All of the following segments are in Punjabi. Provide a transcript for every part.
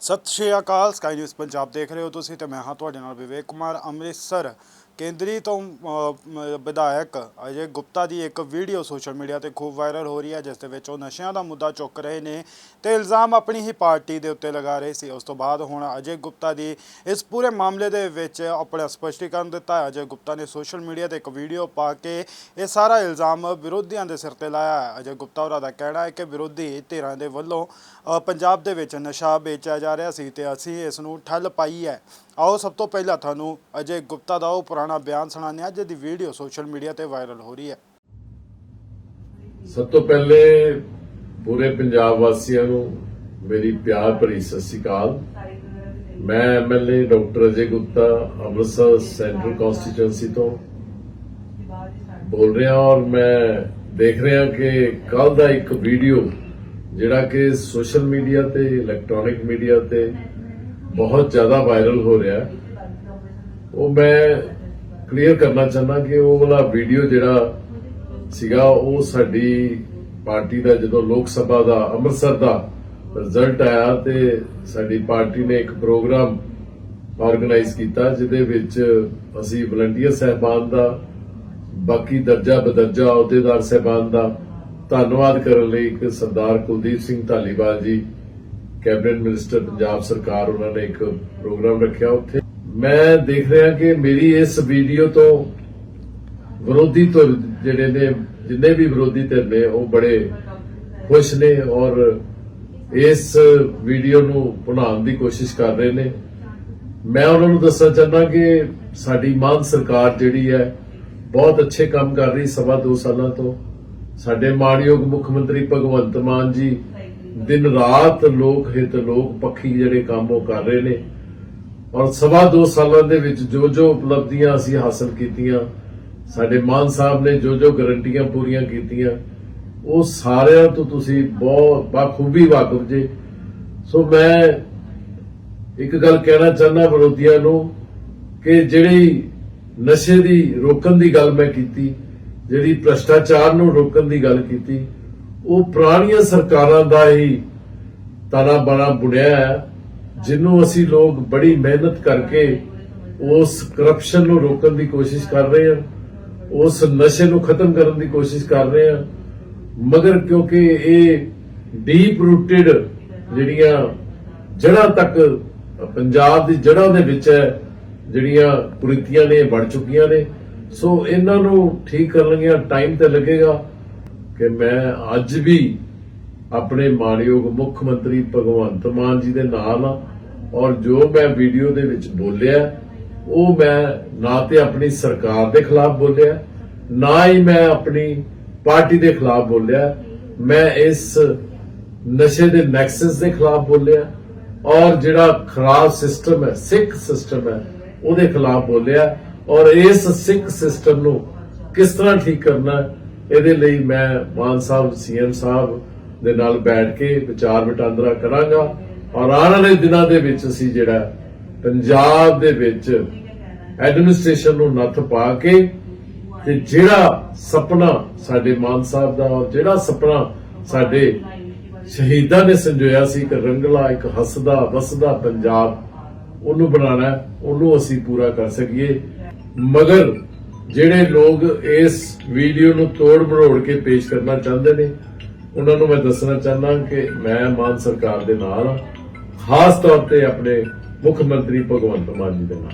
ਸਤਿ ਸ਼੍ਰੀ ਅਕਾਲ ਸਕਾਈ ਨਿਊਜ਼ ਪੰਜਾਬ ਦੇਖ ਰਹੇ ਹੋ ਤੁਸੀਂ ਤੇ ਮੈਂ ਹਾਂ ਤੁਹਾਡੇ ਨਾਲ ਵਿਵੇਕ ਕੁਮਾਰ, ਅੰਮ੍ਰਿਤਸਰ ਕੇਂਦਰੀ ਤੋਂ ਵਿਧਾਇਕ ਅਜੇ ਗੁਪਤਾ ਦੀ ਇੱਕ ਵੀਡੀਓ ਸੋਸ਼ਲ ਮੀਡੀਆ ਤੇ ਖੂਬ ਵਾਇਰਲ ਹੋ ਰਹੀ ਹੈ, ਜਿਸ ਦੇ ਵਿੱਚ ਉਹ ਨਸ਼ਿਆਂ ਦਾ ਮੁੱਦਾ ਚੁੱਕ ਰਹੇ ਨੇ ਤੇ ਇਲਜ਼ਾਮ ਆਪਣੀ ਹੀ ਪਾਰਟੀ ਦੇ ਉੱਤੇ ਲਗਾ ਰਹੇ ਸੀ। ਉਸ ਤੋਂ ਬਾਅਦ ਹੁਣ ਅਜੇ ਗੁਪਤਾ ਦੀ ਇਸ ਪੂਰੇ ਮਾਮਲੇ ਦੇ ਵਿੱਚ ਆਪਣਾ ਸਪਸ਼ਟੀਕਰਨ ਦਿੱਤਾ ਅਜੇ ਗੁਪਤਾ ਨੇ ਸੋਸ਼ਲ ਮੀਡੀਆ ਤੇ ਇੱਕ ਵੀਡੀਓ ਪਾ ਕੇ ਇਹ ਸਾਰਾ ਇਲਜ਼ਾਮ ਵਿਰੋਧੀਆਂ ਦੇ ਸਿਰ ਤੇ ਲਾਇਆ ਹੈ। ਅਜੇ ਗੁਪਤਾ ਹੋਰਾਂ ਦਾ ਕਹਿਣਾ ਹੈ ਕਿ ਵਿਰੋਧੀ ਧਿਰਾਂ ਦੇ ਵੱਲੋਂ ਪੰਜਾਬ ਦੇ ਵਿੱਚ ਨਸ਼ਾ ਵੇਚਿਆ ਜਾ ਰਿਹਾ ਸੀ ਤੇ ਅਸੀਂ ਇਸ ਨੂੰ ਠੱਲ ਪਾਈ ਹੈ। ਆਓ ਸਭ ਤੋਂ ਪਹਿਲਾਂ ਤੁਹਾਨੂੰ ਅਜੇ ਗੁਪਤਾ ਦਾ ਉਹ ਪੁਰਾਣਾ ਬਿਆਨ ਸੁਣਾਉਂਦੇ ਹਾਂ ਜਿਹਦੀ ਵੀਡੀਓ ਸੋਸ਼ਲ ਮੀਡੀਆ ਤੇ ਵਾਇਰਲ ਹੋ ਰਹੀ ਹੈ। ਸਭ ਤੋਂ ਪਹਿਲੇ ਪੂਰੇ ਪੰਜਾਬ ਵਾਸੀਆਂ ਨੂੰ ਮੇਰੀ ਪਿਆਰ ਭਰੀ ਸਤਿ ਸ਼੍ਰੀ ਅਕਾਲ। ਮੈਂ MLA doctor Ajay Gupta, Amritsar central constituency ਤੋਂ ਬੋਲ ਰਿਹਾ ਔਰ ਮੈਂ ਦੇਖ ਰਿਹਾ ਕਿ ਕੱਲ ਦਾ ਇੱਕ ਵੀਡੀਓ ਜਿਹੜਾ ਕਿ ਸੋਸ਼ਲ ਮੀਡੀਆ ਤੇ ਇਲੈਕਟ੍ਰੋਨਿਕ ਮੀਡੀਆ ਤੇ ਬਹੁਤ ਜ਼ਿਆਦਾ ਵਾਇਰਲ ਹੋ ਰਿਹਾ ਉਹ ਮੈਂ ਕਲੀਅਰ ਕਰਨਾ ਚਾਹੁੰਦਾ ਕਿ ਉਹ ਵਾਲਾ ਵੀਡੀਓ ਜਿਹੜਾ ਸੀਗਾ, ਉਹ ਸਾਡੀ ਪਾਰਟੀ ਦਾ ਜਦੋਂ ਲੋਕ ਸਭਾ ਦਾ, ਅੰਮ੍ਰਿਤਸਰ ਦਾ ਰਿਜ਼ਲਟ ਆਇਆ ਤੇ ਸਾਡੀ ਪਾਰਟੀ ਨੇ ਇੱਕ ਪ੍ਰੋਗਰਾਮ ਆਰਗੇਨਾਈਜ਼ ਕੀਤਾ, ਜਿਹਦੇ ਵਿੱਚ ਅਸੀਂ ਵਲੰਟੀਅਰ ਸਹਿਬਾਨ ਦਾ, ਬਾਕੀ ਦਰਜਾ ਬਦਰਜਾ ਅਹੁਦੇਦਾਰ ਸਹਿਬਾਨ ਦਾ ਧੰਨਵਾਦ ਕਰਨ ਲਈ ਇੱਕ ਸਰਦਾਰ ਕੁਲਦੀਪ ਸਿੰਘ ਧਾਲੀਵਾਲ ਜੀ ਕੈਬਨਿਟ ਮਿਨਿਸਟਰ ਪੰਜਾਬ ਸਰਕਾਰ ਉਹਨਾਂ ਨੇ ਇੱਕ ਪ੍ਰੋਗਰਾਮ ਰੱਖਿਆ ਉੱਥੇ। ਮੈਂ ਦੇਖ ਰਿਹਾ ਕਿ ਮੇਰੀ ਇਸ ਵੀਡੀਓ ਤੋਂ ਵਿਰੋਧੀ ਧਿਰ ਜਿਹੜੇ ਨੇ, ਜਿੰਨੇ ਵੀ ਵਿਰੋਧੀ ਧਿਰ ਨੇ, ਉਹ ਬੜੇ ਖੁਸ਼ ਨੇ ਔਰ ਇਸ ਵੀਡੀਓ ਨੂੰ ਬਣਾਉਣ ਦੀ ਕੋਸ਼ਿਸ਼ ਕਰ ਰਹੇ ਨੇ। ਮੈਂ ਉਹਨਾਂ ਨੂੰ ਦੱਸਣਾ ਚਾਹੁੰਦਾ ਕਿ ਸਾਡੀ ਮਾਨ ਸਰਕਾਰ ਜਿਹੜੀ ਹੈ, ਬਹੁਤ ਅੱਛੇ ਕੰਮ ਕਰ ਰਹੀ ਸਵਾ ਦੋ ਸਾਲਾਂ ਤੋਂ। ਸਾਡੇ ਮਾਣਯੋਗ ਮੁੱਖ ਮੰਤਰੀ ਭਗਵੰਤ ਮਾਨ ਜੀ ਦਿਨ ਰਾਤ ਲੋਕ ਹਿੱਤ, ਲੋਕ ਪੱਖੀ ਜਿਹੜੇ ਕੰਮ ਉਹ ਕਰ ਰਹੇ ਨੇ। ਔਰ ਸਵਾ ਦੋ ਸਾਲਾਂ ਦੇ ਵਿੱਚ ਜੋ ਜੋ ਉਪਲਬਧੀਆਂ ਅਸੀਂ ਹਾਸਲ ਕੀਤੀਆਂ, ਸਾਡੇ ਮਾਨ ਸਾਹਿਬ ਨੇ ਜੋ ਜੋ ਗਰੰਟੀਆਂ ਪੂਰੀਆਂ ਕੀਤੀਆਂ, ਉਹ ਸਾਰਿਆਂ ਤੋਂ ਤੁਸੀਂ ਬਹੁਤ ਬਾਖੂਬੀ ਵਾਕਿਫ ਜੇ। ਸੋ ਮੈਂ ਇੱਕ ਗੱਲ ਕਹਿਣਾ ਚਾਹੁੰਦਾ ਵਿਰੋਧੀਆਂ ਨੂੰ ਕਿ ਜਿਹੜੀ ਨਸ਼ੇ ਦੀ ਰੋਕਣ ਦੀ ਗੱਲ ਮੈਂ ਕੀਤੀ, ਜਿਹੜੀ ਭ੍ਰਸ਼ਟਾਚਾਰ ਨੂੰ ਰੋਕਣ ਦੀ ਗੱਲ ਕੀਤੀ ਉਹ ਪੁਰਾਣੀਆਂ ਸਰਕਾਰਾਂ ਦਾ ਹੀ ਤਾਰਾ ਬਾਣਾ ਬੁਣਿਆ ਹੈ ਜਿਹਨੂੰ ਅਸੀਂ ਲੋਕ ਬੜੀ ਮਿਹਨਤ ਕਰਕੇ ਉਸ ਕਰਪਸ਼ਨ ਨੂੰ ਰੋਕਣ ਦੀ ਕੋਸ਼ਿਸ਼ ਕਰ ਰਹੇ ਹਾਂ, ਉਸ ਨਸ਼ੇ ਨੂੰ ਖਤਮ ਕਰਨ ਦੀ ਕੋਸ਼ਿਸ਼ ਕਰ ਰਹੇ ਹਾਂ, ਮਗਰ ਕਿਉਂਕਿ ਇਹ ਡੀਪ ਰੂਟਡ ਜਿਹੜੀਆਂ ਜੜਾਂ ਤੱਕ, ਪੰਜਾਬ ਦੀ ਜੜ੍ਹਾਂ ਦੇ ਵਿੱਚ ਹੈ, ਜਿਹੜੀਆਂ ਕੁਰੀਤੀਆਂ ਨੇ ਵੜ ਚੁੱਕੀਆਂ ਨੇ। ਸੋ ਇਹਨਾਂ ਨੂੰ ਠੀਕ ਕਰਨ ਲੱਗਿਆ ਟਾਈਮ ਤੇ ਲੱਗੇਗਾ। ਕਿ ਮੈਂ ਅੱਜ ਵੀ ਆਪਣੇ ਮਾਨਯੋਗ ਮੁੱਖ ਮੰਤਰੀ ਭਗਵੰਤ ਮਾਨ ਜੀ ਦੇ ਨਾਲ ਔਰ ਜੋ ਮੈਂ ਵੀਡੀਓ ਦੇ ਵਿੱਚ ਬੋਲਿਆ, ਉਹ ਮੈਂ ਨਾ ਤੇ ਆਪਣੀ ਸਰਕਾਰ ਦੇ ਖਿਲਾਫ ਬੋਲਿਆ, ਨਾ ਹੀ ਮੈਂ ਆਪਣੀ ਪਾਰਟੀ ਦੇ ਖਿਲਾਫ ਬੋਲਿਆ। ਮੈਂ ਇਸ ਨਸ਼ੇ ਦੇ ਨੈਕਸਸ ਦੇ ਖਿਲਾਫ ਬੋਲਿਆ ਔਰ ਜਿਹੜਾ ਖਰਾਬ ਸਿਸਟਮ ਹੈ, ਸਿੱਖ ਸਿਸਟਮ ਹੈ, ਉਹਦੇ ਖਿਲਾਫ ਬੋਲਿਆ ਔਰ ਇਸ ਸਿੱਖ ਸਿਸਟਮ ਨੂੰ ਕਿਸ ਤਰ੍ਹਾਂ ਠੀਕ ਕਰਨਾ ਇਹਦੇ ਲਈ ਮੈਂ ਮਾਨ ਸਾਹਿਬ ਸੀਐਮ ਸਾਹਿਬ ਦੇ ਨਾਲ ਬੈਠ ਕੇ ਵਿਚਾਰ ਵਟਾਂਦਰਾ ਕਰਾਂਗਾ। ਔਰ ਆਉਣ ਵਾਲੇ ਦਿਨਾਂ ਦੇ ਵਿੱਚ ਅਸੀਂ ਜਿਹੜਾ ਪੰਜਾਬ ਦੇ ਵਿੱਚ ਐਡਮਿਨਿਸਟ੍ਰੇਸ਼ਨ ਨੂੰ ਨੱਥ ਪਾ ਕੇ ਤੇ ਜਿਹੜਾ ਸੁਪਨਾ ਸਾਡੇ ਮਾਨ ਸਾਹਿਬ ਦਾ ਔਰ ਜਿਹੜਾ ਸੁਪਨਾ ਸਾਡੇ ਸ਼ਹੀਦਾਂ ਨੇ ਸੰਜੋਇਆ ਸੀ ਇੱਕ ਰੰਗਲਾ ਇੱਕ ਹੱਸਦਾ ਵਸਦਾ ਪੰਜਾਬ ਉਹਨੂੰ ਬਣਾਉਣਾ ਹੈ, ਉਹਨੂੰ ਅਸੀਂ ਪੂਰਾ ਕਰ ਸਕੀਏ। ਮਗਰ ਜਿਹੜੇ ਲੋਕ ਇਸ ਵੀਡੀਓ ਨੂੰ ਤੋੜ ਮਰੋੜ ਕੇ ਪੇਸ਼ ਕਰਨਾ ਚਾਹੁੰਦੇ ਨੇ, ਉਹਨਾਂ ਨੂੰ ਮੈਂ ਦੱਸਣਾ ਚਾਹੁੰਦਾ ਕਿ ਮੈਂ ਮਾਨ ਸਰਕਾਰ ਦੇ ਨਾਲ ਹਾਂ। ਖਾਸ ਤੌਰ ਤੇ ਆਪਣੇ ਮੁੱਖ ਮੰਤਰੀ ਭਗਵੰਤ ਮਾਨ ਜੀ ਦੇ ਨਾਲ।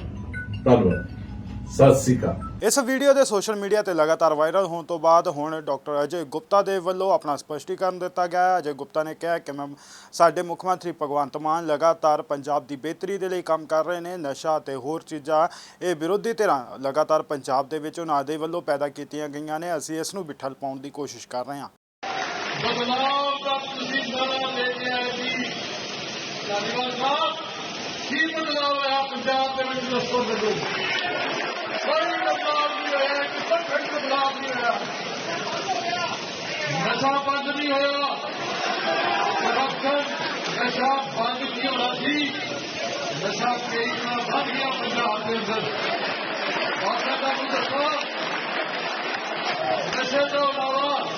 ਧੰਨਵਾਦ। ਸਤਿ ਸ੍ਰੀ ਅਕਾਲ। ਇਸ ਵੀਡੀਓ ਦੇ ਸੋਸ਼ਲ ਮੀਡੀਆ ਤੇ ਲਗਾਤਾਰ ਵਾਇਰਲ ਹੋਣ ਤੋਂ ਬਾਅਦ ਹੁਣ ਡਾਕਟਰ ਅਜੇ ਗੁਪਤਾ ਦੇ ਵੱਲੋਂ ਆਪਣਾ ਸਪਸ਼ਟੀਕਰਨ ਦਿੱਤਾ ਗਿਆ ਹੈ। ਅਜੇ ਗੁਪਤਾ ਨੇ ਕਿਹਾ ਕਿ ਮੈਂ ਸਾਡੇ ਮੁੱਖ ਮੰਤਰੀ ਭਗਵੰਤ ਮਾਨ ਲਗਾਤਾਰ ਪੰਜਾਬ ਦੀ ਬਿਹਤਰੀ ਦੇ ਲਈ ਕੰਮ ਕਰ ਰਹੇ ਨੇ ਨਸ਼ਾ ਤੇ ਹੋਰ ਚੀਜ਼ਾਂ। ਇਹ ਵਿਰੋਧੀ ਧਿਰਾਂ ਲਗਾਤਾਰ ਪੰਜਾਬ ਦੇ ਵਿੱਚ ਉਹਨਾਂ ਦੇ ਵੱਲੋਂ ਪੈਦਾ ਕੀਤੀਆਂ ਗਈਆਂ ਨੇ। ਅਸੀਂ ਇਸ ਨੂੰ ਬਿਠਲ ਪਾਉਣ ਦੀ ਕੋਸ਼ਿਸ਼ ਕਰ ਰਹੇ ਹਾਂ। ਬਦਲਾਵ ਦਾ ਤੁਸੀਂ ਸਾਰਾ ਲੈ ਕੇ ਆਏ ਜੀ। ਧੰਨਵਾਦ ਸਾਹਿਬ। ਕੀ ਬਦਲਾਵ ਹੋਇਆ ਪੰਜਾਬ ਦੇ ਵਿੱਚ ਦੱਸੋ ਮੈਨੂੰ। ਨਸ਼ਾ ਬੰਦ ਨਹੀਂ ਹੋਇਆ। ਕਰਪਸ਼ਨ ਨਸ਼ਾ ਬੰਦ ਨਹੀਂ ਹੋਣਾ ਸੀ। ਨਸ਼ਾ ਕਈ ਗੁਣਾ ਵੱਧ ਗਿਆ ਪੰਜਾਬ ਦੇ ਅੰਦਰ। ਔਰ ਮੈਂ ਤੁਹਾਨੂੰ ਦੱਸੋ? ਨਸ਼ੇ ਤੋਂ ਇਲਾਵਾ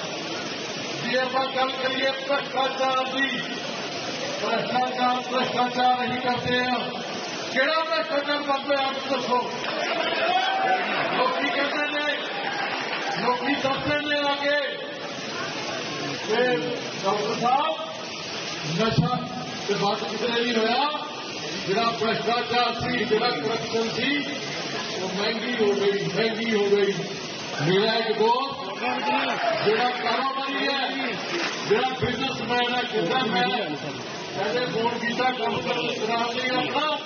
ਜੇ ਆਪਾਂ ਗੱਲ ਕਰੀਏ ਭ੍ਰਿਸ਼ਟਾਚਾਰ ਦੀ, ਭ੍ਰਿਸ਼ਟਾਚਾਰ ਭ੍ਰਿਸ਼ਟਾਚਾਰ ਨਹੀਂ ਕਰਦੇ ਆ। ਕਿਹੜਾ ਭ੍ਰਿਸ਼ਟਾਚਾਰ ਕਰਦੇ ਆ ਆਪ ਦੱਸੋ? ਲੋਕੀ ਕਹਿੰਦੇ ਨੇ, ਲੋਕੀ ਦੱਸਦੇ ਨੇ ਆ ਕੇ। ਕਿ ਡਾਕਟਰ ਸਾਹਿਬ, ਨਸ਼ਾ ਤੇ ਬਾਤ ਕਿਤੇ ਨਹੀਂ ਹੋਇਆ। ਜਿਹੜਾ ਭ੍ਰਿਸ਼ਟਾਚਾਰ ਸੀ, ਜਿਹੜਾ ਕਰਪਸ਼ਨ ਸੀ, ਉਹ ਮਹਿੰਗੀ ਹੋ ਗਈ, ਮਹਿੰਗੀ ਹੋ ਗਈ। ਮੇਰਾ ਇੱਕ ਦੋਸਤ ਜਿਹੜਾ ਕਾਰੋਬਾਰੀ ਹੈ, ਜਿਹੜਾ ਬਿਜ਼ਨਸਮੈਨ ਹੈ ਕਿੰਨਾ ਮੈਂ ਕਹਿੰਦੇ ਫੋਨ ਕੀਤਾ ਕੰਮ ਕਰਨ ਕਰਾ ਨਹੀਂ ਆਉਂਦਾ।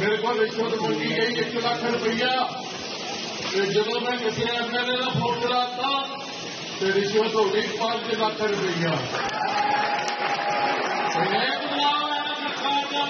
ਮੇਰੇ ਕੋਲ ਰਿਸ਼ਵਤ ਮੰਗੀ ਗਈ 1 ਲੱਖ ਰੁਪਈਆ। ਤੇ ਜਦੋਂ ਮੈਂ ਕਿਸੇ ਐਮਐਲਏ ਦਾ ਫੋਨ ਕਰਾਤਾ ਤੇ ਰਿਸ਼ਵਤ ਹੋ ਗਈ 5 ਲੱਖ ਰੁਪਈਆ ਇਹ ਬਦਲਾਅ ਹੈ ਸਰਕਾਰ ਦਾ